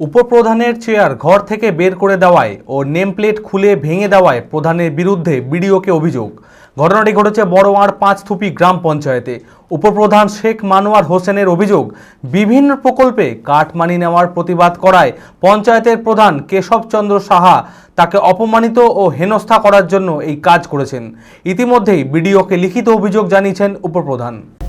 উপপ্রধানের chair ঘর থেকে বের করে দেওয়ায় ও নেম প্লেট খুলে ভেঙে দেওয়ায় প্রধানের বিরুদ্ধে বিডিওকে অভিযোগ। ঘটনাটি ঘটেছে বড়োয়ার পাঁচথুপি গ্রাম পঞ্চায়েতে। উপপ্রধান শেখ মানোয়ার হোসেনের অভিযোগ, বিভিন্ন প্রকল্পে কাটমানি নেওয়ার প্রতিবাদ করায় পঞ্চায়েতের প্রধান কেশবচন্দ্র সাহা তাকে অপমানিত ও হেনস্থা করার জন্য এই কাজ করেছেন। ইতিমধ্যেই বিডিওকে লিখিত অভিযোগ জানিয়েছেন উপপ্রধান।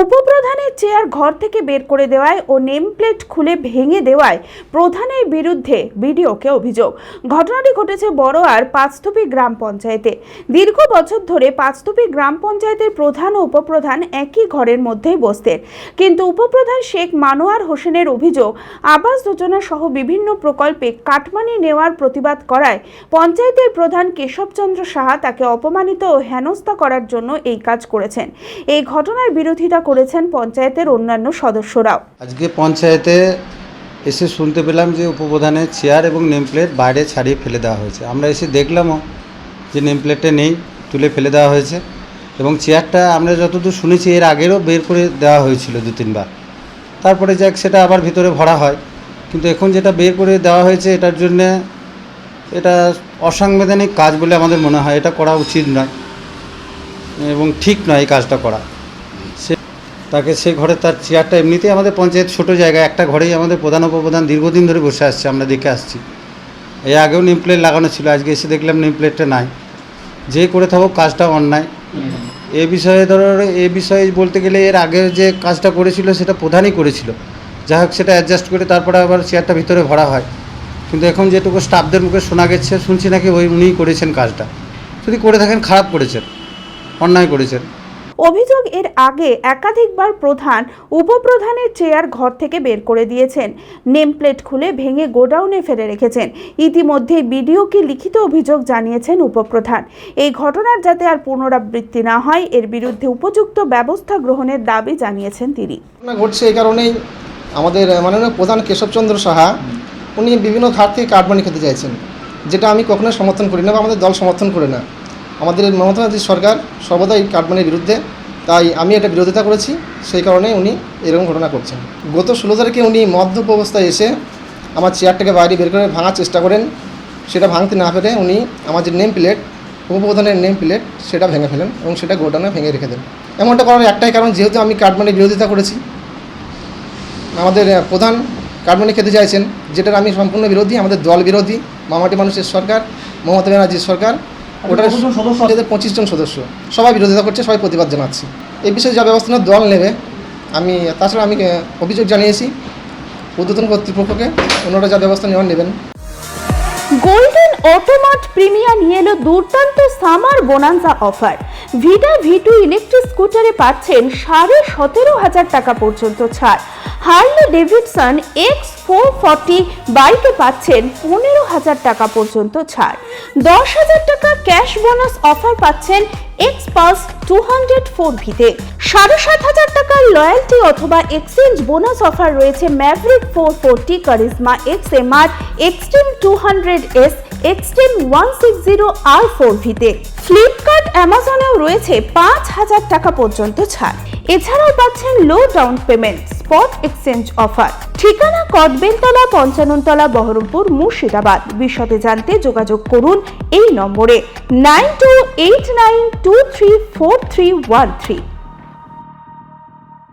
উপপ্রধানের চেয়ার ঘর থেকে বের করে দেওয়ায় ও নেম প্লেট খুলে ভেঙে দেওয়ায় প্রধানের বিরুদ্ধে বিডিওকে অভিযোগ। ঘটনাটি ঘটেছে বড়োয়ার পাঁচথুপি গ্রাম পঞ্চায়েতে। দীর্ঘ বছর ধরে পাঁচথুপি গ্রাম পঞ্চায়েতের প্রধান ও উপপ্রধান একই ঘরের মধ্যেই বসতেন। কিন্তু উপপ্রধান শেখ মানোয়ার হোসেনের অভিযোগ, আবাস যোজনা সহ বিভিন্ন প্রকল্পে কাটমানি নেওয়ার প্রতিবাদ করায় পঞ্চায়েতের প্রধান কেশবচন্দ্র সাহা তাকে অপমানিত ও হেনস্থা করার জন্য এই কাজ করেছেন। এই ঘটনার বিরোধিতা করেছেন পঞ্চায়েতের অন্যান্য সদস্যরাও। আজকে পঞ্চায়েতে এসে শুনতে পেলাম যে উপপ্রধানের চেয়ার এবং নেম প্লেট বাইরে ছাড়িয়ে ফেলে দেওয়া হয়েছে। আমরা এসে দেখলামও যে নেম প্লেটটা নেই, তুলে ফেলে দেওয়া হয়েছে এবং চেয়ারটা আমরা যতদূর শুনেছি এর আগেরও বের করে দেওয়া হয়েছিল দু, তিনবার। তারপরে যাক, সেটা আবার ভিতরে ভরা হয়। কিন্তু এখন যেটা বের করে দেওয়া হয়েছে এটার জন্যে এটা অসাংবিধানিক কাজ বলে আমাদের মনে হয়। এটা করা উচিত নয় এবং ঠিক নয় এই কাজটা করা। তাকে সে ঘরে তার চেয়ারটা এমনিতেই আমাদের পঞ্চায়েত ছোট জায়গা একটা ঘরেই আমাদের প্রধান উপপ্রধান দীর্ঘদিন ধরে বসে আসছে আমরা দেখে আসছি। এর আগেও নেম প্লেট লাগানো ছিল আজকে এসে দেখলাম নেম প্লেটটা নাই। যে করে থাকুক কাজটা অন্যায়। এ বিষয়ে ধরো এ বিষয়ে বলতে গেলে এর আগে যে কাজটা করেছিল সেটা প্রধানই করেছিল। যাই হোক সেটা অ্যাডজাস্ট করে তারপরে আবার চেয়ারটা ভিতরে ভরা হয়। কিন্তু এখন যেটুকু স্টাফদের মুখে শোনা গেছে শুনছি নাকি ওই উনিই করেছেন কাজটা। যদি করে থাকেন খারাপ করেছেন অন্যায় করেছেন। অভিযোগ এর আগে একাধিকবার প্রধান, উপপ্রধানের চেয়ার ঘর থেকে বের করে দিয়েছেন। নেম প্লেট খুলে ভেঙে গোডাউনে ফেলে রেখেছেন। ইতিমধ্যে বিডিওকে লিখিত অভিযোগ জানিয়েছেন উপপ্রধান। এই ঘটনার যাতে আর পুনরাবৃত্তি না হয়, এর বিরুদ্ধে উপযুক্ত ব্যবস্থা গ্রহণের দাবি জানিয়েছেন তিনি। ঘটছে এই কারণেই আমাদের মাননীয় প্রধান কেশবচন্দ্র সাহা, উনি বিভিন্ন খাত থেকে কাটমানি খেতে চাইছেন, যেটা আমি কখনোই সমর্থন করি না বা আমাদের দল সমর্থন করে না। আমাদের মমতা সরকার সর্বদাই কাটমানির বিরুদ্ধে তাই আমি এটা বিরোধিতা করেছি, সেই কারণে উনি এরকম ঘটনা করছেন। গত ষোলো তারিখে উনি মদ্যপ অবস্থায় এসে আমার চেয়ারটাকে বাইরে বের করে ভাঙার চেষ্টা করেন। সেটা ভাঙতে না পেরে উনি আমার যে নেম প্লেট, উপপ্রধানের নেম প্লেট, সেটা ভেঙে ফেলেন এবং সেটা গোডাউনে ভেঙে রেখে দেন। এমনটা করার একটাই কারণ, যেহেতু আমি কাটমানির বিরোধিতা করেছি, আমাদের প্রধান কাটমানি খেতে চাইছেন, যেটার আমি সম্পূর্ণ বিরোধী, আমাদের দল বিরোধী, মামাটি মানুষের সরকার, মমতা ব্যানার্জির সরকার ওটার আমাদের পঁচিশ জন সদস্য। সবাই বিরোধিতা করছে সবাই প্রতিবাদ জানাচ্ছি। এই বিষয়ে যা ব্যবস্থা নেওয়ার দল নেবে আমি তাছাড়া আমি অভিযোগ জানিয়েছি উদ্বোধন কর্তৃপক্ষকে ওনারা যা ব্যবস্থা নেওয়ার নেবেন। গোল্ডেন অটোমাট প্রিমিয়া নিয়ে এলো দুর্দান্ত summer bonanza offer. Vida V two electric স্কুটারে পাচ্ছেন সাড়ে সতেরো হাজার টাকা পর্যন্ত ছাড়। Harley Davidson X four forty বাইকে পাচ্ছেন পনেরো হাজার টাকা পর্যন্ত ছাড়। দশ হাজার টাকা ক্যাশ বোনাস অফার পাচ্ছেন x pass two hundred four ভিতে। সাড়ে সাত হাজার টাকার লয়্যালটি অথবা এক্সচেঞ্জ বোনাস অফার রয়েছে Maverick four forty Karizma X M R Xtreme two hundred S Xtreme one six zero R four ভিতে। ফ্লিপকার্ট অ্যামাজনেও রয়েছে পাঁচ হাজার টাকা পর্যন্ত ছাড়। এছাড়াও পাচ্ছেন low down payment spot exchange offer ঠিকানা কদবেলতলা, পঞ্চাননতলা, বহরমপুর, মুর্শিদাবাদ। বিশদে জানতে যোগাযোগ করুন এই নম্বরে। Nine two eight nine two three four three one three.